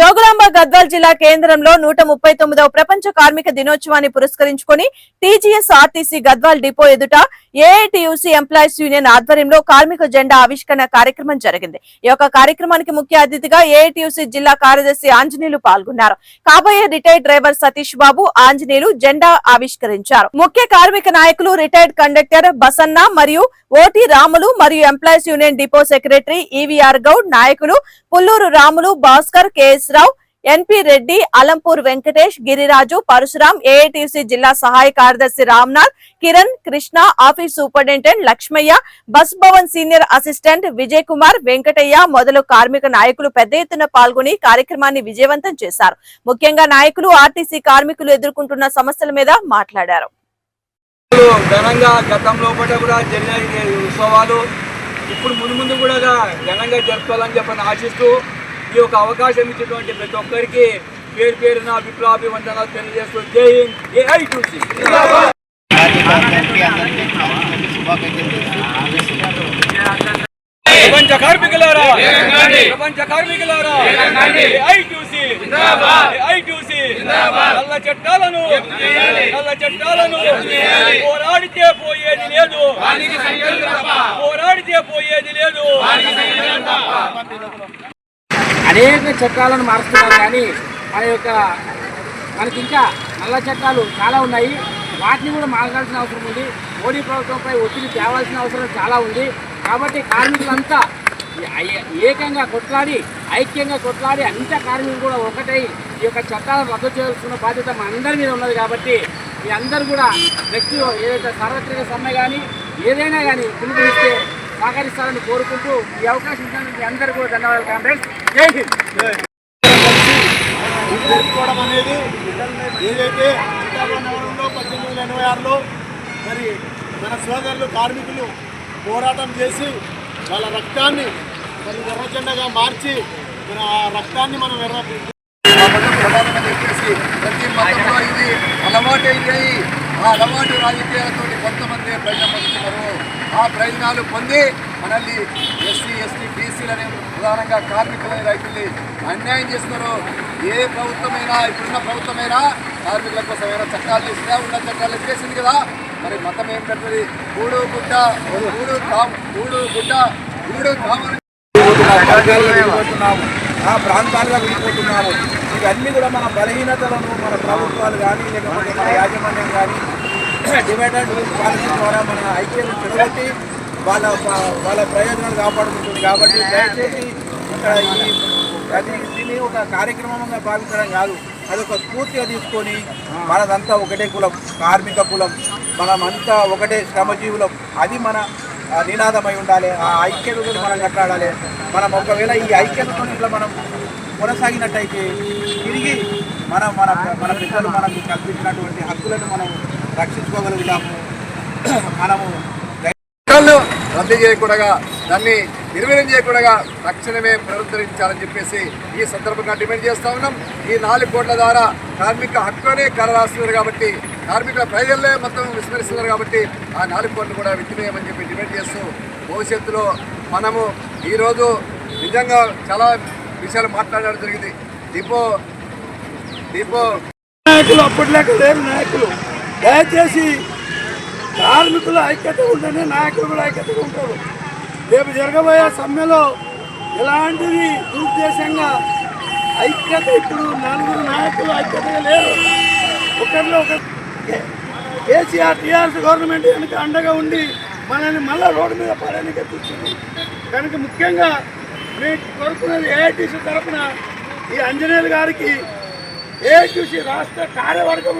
జోగులాంబ గద్వాల్ జిల్లా కేంద్రంలో నూట ముప్పై తొమ్మిదవ ప్రపంచ కార్మిక దినోత్సవాన్ని పురస్కరించుకుని టీజీఎస్ ఆర్టీసీ గద్వాల్ డిపో ఎదుట ఏఐటియుసి ఎంప్లాయీస్ యూనియన్ ఆధ్వర్యంలో కార్మిక జెండా ఆవిష్కరణ కార్యక్రమం జరిగింది. ఈ యొక్క కార్యక్రమానికి ముఖ్య అతిథిగా ఏఐటియుసి జిల్లా కార్యదర్శి ఆంజనేయులు పాల్గొన్నారు. కాబోయే రిటైర్డ్ డ్రైవర్ సతీష్ బాబు ఆంజనేయులు జెండా ఆవిష్కరించారు. ముఖ్య కార్మిక నాయకులు రిటైర్డ్ కండక్టర్ బసన్న మరియు ఓటి రాములు మరియు employees union depot secretary EVR Goud నాయకులు Pulluru Ramulu Bhaskar KS Rao NP Reddy Alampur Venkatesh Giriraju Parasuram AITC జిల్లా సహాయ కార్యదర్శి Ramnath Kiran Krishna office superintendent Lakshmaiah bus Bhavan senior assistant Vijay Kumar Venkataiah మొదలు కార్మిక నాయకులు పెద్ద ఎత్తున పాల్గొని కార్యక్రమాన్ని విజయవంతం చేశారు. ముఖ్యంగా నాయకులు ఆర్టీసీ కార్మికులు ఎదుర్కొంటున్న సమస్యల మీద మాట్లాడారు. ఘనంగా గతంలో కూడా జరిగిన ఉత్సవాలు ఇప్పుడు ముందు ముందు కూడా ఘనంగా జరుపుకోవాలని చెప్పని ఆశిస్తూ ఈ యొక్క అవకాశం ఇచ్చినటువంటి ప్రతి ఒక్కరికి పేరు పేరున విప్లవాభివందనాలు తెలియజేస్తూ జై హింద్ చూసి ప్రపంచ కార్మికులారా ప్రపంచ కార్మికులారా ఐక్యూసీ ఐక్యూసీ నల్ల చట్టాలను నల్ల చట్టాలను పోరాడితే పోయేది లేదు. పోరాడితే పోయేది లేదు. అనేక చట్టాలను మారుస్తున్నారు కానీ మన యొక్క మనకి ఇంకా నల్ల చట్టాలు చాలా ఉన్నాయి. వాటిని కూడా మార్చాల్సిన అవసరం ఉంది. మోడీ ప్రభుత్వంపై ఒత్తిడి తేవాల్సిన అవసరం చాలా ఉంది. కాబట్టి కార్మికులంతా ఏకంగా కొట్లాడి ఐక్యంగా కొట్లాడి అంత కార్మికులు కూడా ఒకటై ఈ యొక్క చట్టాలను రద్దు చేయాల్సిన బాధ్యత మన అందరి మీద ఉన్నది కాబట్టి మీ అందరూ కూడా నెక్స్ట్ ఏదైతే సార్వత్రిక సమ్మె కానీ ఏదైనా కానీ పిలుపునిస్తే సహకరిస్తారని కోరుకుంటూ ఈ అవకాశం ఇచ్చినందుకు మీ అందరికీ కూడా ధన్యవాదాలు కామ్రేడ్స్. జై హింద్. జరుపుకోవడం అనేది ఏదైతే నగరంలో పద్దెనిమిది వందల ఎనభై ఆరులో మరి మన సోదరులు కార్మికులు పోరాటం చేసి వాళ్ళ రక్తాన్ని మరి ఎర్రజెండగా మార్చి మన ఆ రక్తాన్ని మనం ఎర్ర చెప్పేసి ప్రతి మతంలో ఇది అలవాటైపోయి ఆ అలవాటు రాజకీయాలతో కొంతమంది పొందుతున్నారు ఆ ప్రయోజనాలు పొంది మనల్ని ఎస్సీ ఎస్టీ బీసీలని ప్రధానంగా కార్మికులని రైతుల్ని అన్యాయం చేస్తున్నారు. ఏ ప్రభుత్వమైనా ఇప్పుడున్న ప్రభుత్వమైనా కార్మికుల కోసమైనా చట్టాలు చేసినా ఉన్న చట్టాలు ఎత్తేసింది కదా. మరి మతం ఏం పెడుతుంది? గూడు గుడ్డ గూడు గూడు గుడ్డ గూడు కామని ఆ ప్రాంతాలుగా వెళ్ళిపోతున్నాము ఇవన్నీ కూడా మన బలహీనతలను మన ప్రభుత్వాలు కానీ లేకపోతే మన యాజమాన్యం కానీ డివైడ్ అండ్ పాలసీ ద్వారా మన ఐక్యతను చెడగొట్టి వాళ్ళ వాళ్ళ ప్రయోజనాలు కాపాడుకుంటుంది కాబట్టి దయచేసి ఇక్కడ ఈ అది దీన్ని ఒక కార్యక్రమంగా భావించడం కాదు. అది ఒక స్ఫూర్తిగా తీసుకొని మనదంతా ఒకటే కులం కార్మిక కులం మనమంతా ఒకటే శ్రమజీవులం. అది మన నినాదమై ఉండాలి. ఆ ఐక్యతతో మనం కట్టాడాలి మనం ఒకవేళ ఈ ఐక్యతతో ఇట్లా మనం కొనసాగినట్టయితే తిరిగి మనం మన మన పిల్లలు మనకు కల్పించినటువంటి హక్కులను మనం రక్షించుకోగలుగుతాము. మనము రద్దు చేయకూడగా దాన్ని నిర్వీర్యం చేయకూడగా తక్షణమే పునరుద్ధరించాలని చెప్పేసి ఈ సందర్భంగా డిమాండ్ చేస్తా ఉన్నాం. ఈ నాలుగు కోట్ల ద్వారా కార్మిక హక్కునే కలరాస్తున్నారు కాబట్టి కార్మికుల ప్రజలే మొత్తం విస్మరిస్తున్నారు కాబట్టి ఆ నాలుగు కోట్లు కూడా విత్తివేయమని చెప్పి డిమాండ్ చేస్తూ భవిష్యత్తులో మనము ఈరోజు నిజంగా చాలా విషయాలు మాట్లాడడం జరిగింది. Depot depot. నాయకులు అప్పటిలేక లేరు నాయకులు. దయచేసి కార్మికుల ఐక్యత ఉంటేనే నాయకులు కూడా ఐక్యతగా ఉంటారు. రేపు జరగబోయే సమ్మెలో ఎలాంటిది దురుద్దేశంగా ఐక్యత ఇప్పుడు నలుగురు నాయకులు ఐక్యతగా లేరు. ఒకరిలో ఒక కేసీఆర్ టీఆర్ఎస్ గవర్నమెంట్ కనుక అండగా ఉండి మనల్ని మళ్ళీ రోడ్డు మీద పడడానికి చూస్తుంది కనుక ముఖ్యంగా మీకు కోరుకున్నది ఏఐటీసీ తరఫున ఈ అంజనేయులు గారికి ఏఐటీసీ రాష్ట్ర కార్యవర్గం